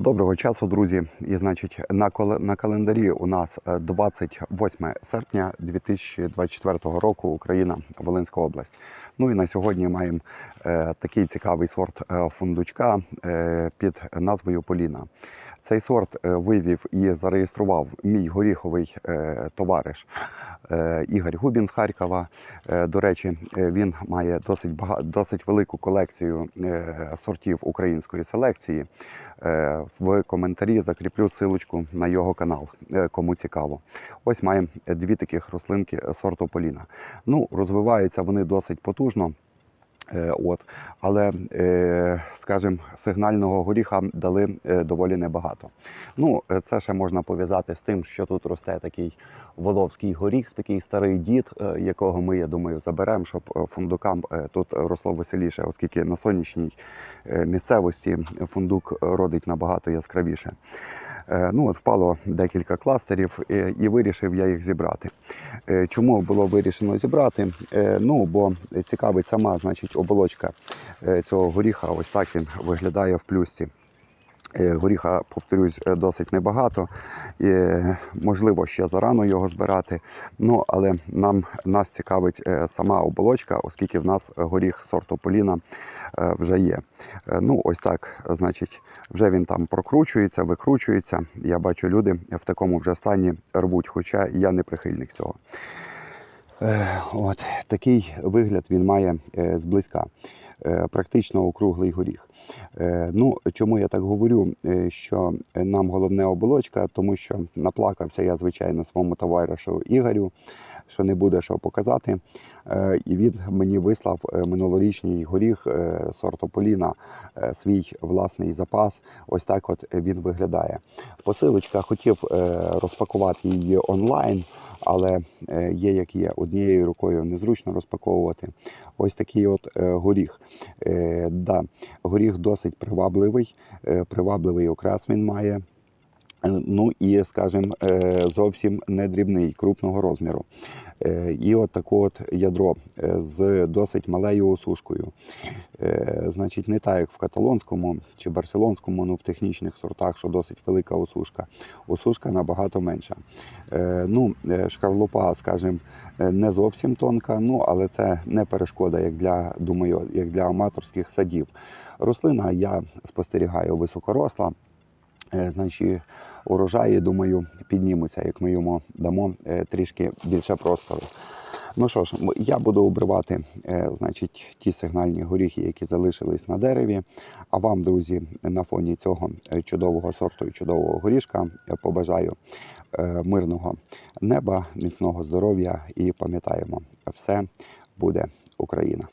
Доброго часу, друзі. І значить, на на календарі у нас е, 28 серпня 2024 року, Україна, Волинська область. Ну і на сьогодні маємо е, такий цікавий сорт е, фундучка е, під назвою Поліна. Цей сорт е, вивів і зареєстрував мій горіховий е, товариш е, Ігор Губін з Харкова. До речі, він має досить бага... досить велику колекцію сортів української селекції. В коментарі закріплю силочку на його канал, кому цікаво. Ось маємо дві таких рослинки сорту Поліна. Ну, розвиваються вони досить потужно. Е, От, але, е, скажімо, сигнального горіха дали е, доволі небагато. Ну, це ще можна пов'язати з тим, що тут росте такий воловський горіх, такий старий дід, якого ми, я думаю, заберемо, щоб фундукам тут росло веселіше, оскільки на сонячній місцевості фундук родить набагато яскравіше. Е, Ну, от впало декілька кластерів е, і вирішив я їх зібрати. Е, Чому було вирішено зібрати? Ну, бо цікавить сама значить, оболочка цього горіха. Ось так він виглядає в плюсі. Е, Горіха, повторюсь, е, досить небагато. Е, Можливо, ще зарано його збирати. Ну, але нам нас цікавить сама оболочка, оскільки в нас горіх сорту Поліна вже є. Ну, ось так, значить, вже він там прокручується, викручується. Я бачу, люди в такому вже стані рвуть, хоча я не прихильник цього. От такий вигляд він має зблизька. Практично округлий горіх. Е, Ну, чому я так говорю, е, що нам головне оболочка, тому що наплакався я, звичайно, своєму товаришу Ігорю, що не буде що показати. Е, І він мені вислав е, минулорічний горіх е, сорту Поліна, е, свій власний запас. Ось так от він виглядає. Посилочка хотів розпакувати її онлайн, але є як є однією рукою незручно розпаковувати. Ось такий от горіх. Да, горіх досить привабливий, привабливий окрас він має. Е, Ну і, скажімо, е, зовсім не дрібний, крупного розміру. Е, І от таке от ядро з досить малею осушкою. Значить, не так, як в каталонському чи барселонському, ну в технічних сортах, що досить велика осушка. Осушка набагато менша. Ну, шкарлупа, скажімо, не зовсім тонка, ну але це не перешкода, як для, думаю, як для аматорських садів. Рослина я спостерігаю високоросла. Е, Значить, урожаї, думаю, піднімуться, як ми йому дамо е, трішки більше простору. Ну що ж, я буду обривати е, значить, ті сигнальні горіхи, які залишились на дереві. А вам, друзі, на фоні цього чудового сорту і чудового горішка побажаю мирного неба, міцного здоров'я і пам'ятаємо, все буде Україна.